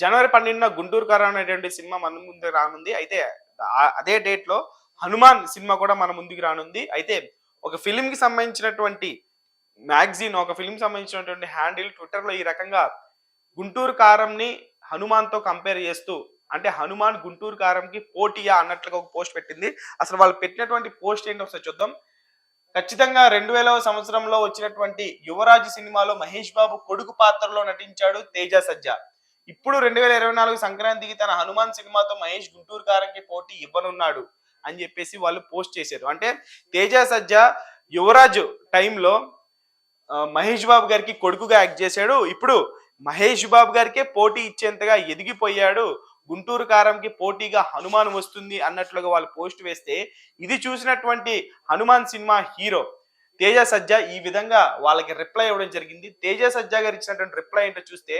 జనవరి పన్నెండున గుంటూరు కారం అనేటువంటి సినిమా మన ముందుకు రానుంది. అయితే అదే డేట్లో హనుమాన్ సినిమా కూడా మన ముందుకు రానుంది. అయితే ఒక ఫిలిం కి సంబంధించినటువంటి మ్యాగ్జిన్ ఒక ఫిలిం సంబంధించినటువంటి హ్యాండిల్ ట్విట్టర్లో ఈ రకంగా గుంటూరు కారంని హనుమాన్తో కంపేర్ చేస్తూ అంటే హనుమాన్ గుంటూరు కారంకి పోటీయా అన్నట్లుగా ఒక పోస్ట్ పెట్టింది. అసలు వాళ్ళు పెట్టినటువంటి పోస్ట్ ఏంటో ఒకసారి చూద్దాం. ఖచ్చితంగా రెండు వేలవ సంవత్సరంలో వచ్చినటువంటి యువరాజు సినిమాలో మహేష్ బాబు కొడుకు పాత్రలో నటించాడు తేజ సజ్జా. ఇప్పుడు రెండు వేల ఇరవై నాలుగు సంక్రాంతికి తన హనుమాన్ సినిమాతో మహేష్ గుంటూరు కారంకి పోటీ ఇవ్వనున్నాడు అని చెప్పేసి వాళ్ళు పోస్ట్ చేశారు. అంటే తేజ సజ్జా యువరాజు టైంలో మహేష్ బాబు గారికి కొడుకుగా యాక్ట్ చేశాడు. ఇప్పుడు మహేష్ బాబు గారికే పోటీ ఇచ్చేంతగా ఎదిగిపోయాడు. గుంటూరు కారంకి పోటీగా హనుమాన్ వస్తుంది అన్నట్లుగా వాళ్ళు పోస్ట్ వేస్తే ఇది చూసినటువంటి హనుమాన్ సినిమా హీరో తేజ సజ్జా ఈ విధంగా వాళ్ళకి రిప్లై ఇవ్వడం జరిగింది. తేజ సజ్జా గారు ఇచ్చినటువంటి రిప్లై ఏంటో చూస్తే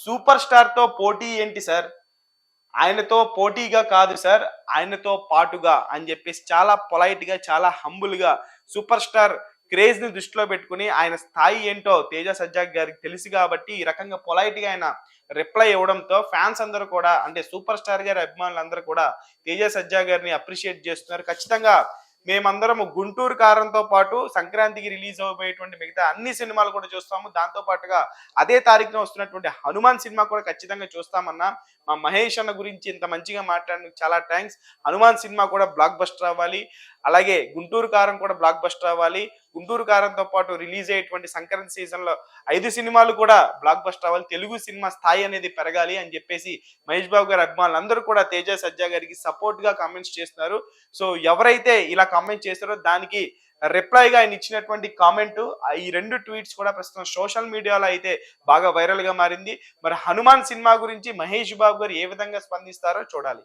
సూపర్ స్టార్తో పోటీ ఏంటి సార్? ఆయనతో పోటీగా కాదు సార్ ఆయనతో పాటుగా అని చెప్పేసి చాలా పొలైట్గా చాలా హంబుల్గా సూపర్ స్టార్ క్రేజ్ని దృష్టిలో పెట్టుకుని ఆయన స్థాయి ఏంటో తేజ సజ్జాక్ గారికి తెలుసు కాబట్టి ఈ రకంగా పొలైట్గా ఆయన రిప్లై ఇవ్వడంతో ఫ్యాన్స్ అందరూ కూడా అంటే సూపర్ స్టార్ గారి అభిమానులు అందరూ కూడా తేజ సజ్జా గారిని అప్రిషియేట్ చేస్తున్నారు. ఖచ్చితంగా మేమందరం గుంటూరు కారంతో పాటు సంక్రాంతికి రిలీజ్ అవబోయేటువంటి మిగతా అన్ని సినిమాలు కూడా చూస్తాము. దాంతో పాటుగా అదే తారీఖున వస్తున్నటువంటి హనుమాన్ సినిమా కూడా ఖచ్చితంగా చూస్తామన్నా. మా మహేష్ అన్న గురించి ఇంత మంచిగా మాట్లాడినందుకు చాలా థ్యాంక్స్. హనుమాన్ సినిమా కూడా బ్లాక్ బస్టర్ అవ్వాలి. అలాగే గుంటూరు కారం కూడా బ్లాక్ బస్టర్ అవ్వాలి. గుంటూరు కారంతో పాటు రిలీజ్ అయ్యేటువంటి సంక్రాంతి సీజన్లో ఐదు సినిమాలు కూడా బ్లాక్ బస్టర్ అవ్వాలి. తెలుగు సినిమా స్థాయి అనేది పెరగాలి అని చెప్పేసి మహేష్ బాబు గారి అభిమానులు అందరూ కూడా తేజ సజ్జా గారికి సపోర్ట్గా కామెంట్స్ చేస్తున్నారు. సో ఎవరైతే ఇలా కామెంట్ చేస్తారో దానికి రిప్లైగా ఆయన ఇచ్చినటువంటి కామెంట్ ఈ రెండు ట్వీట్స్ కూడా ప్రస్తుతం సోషల్ మీడియాలో అయితే బాగా వైరల్గా మారింది. మరి హనుమాన్ సినిమా గురించి మహేష్ బాబు గారు ఏ విధంగా స్పందిస్తారో చూడాలి.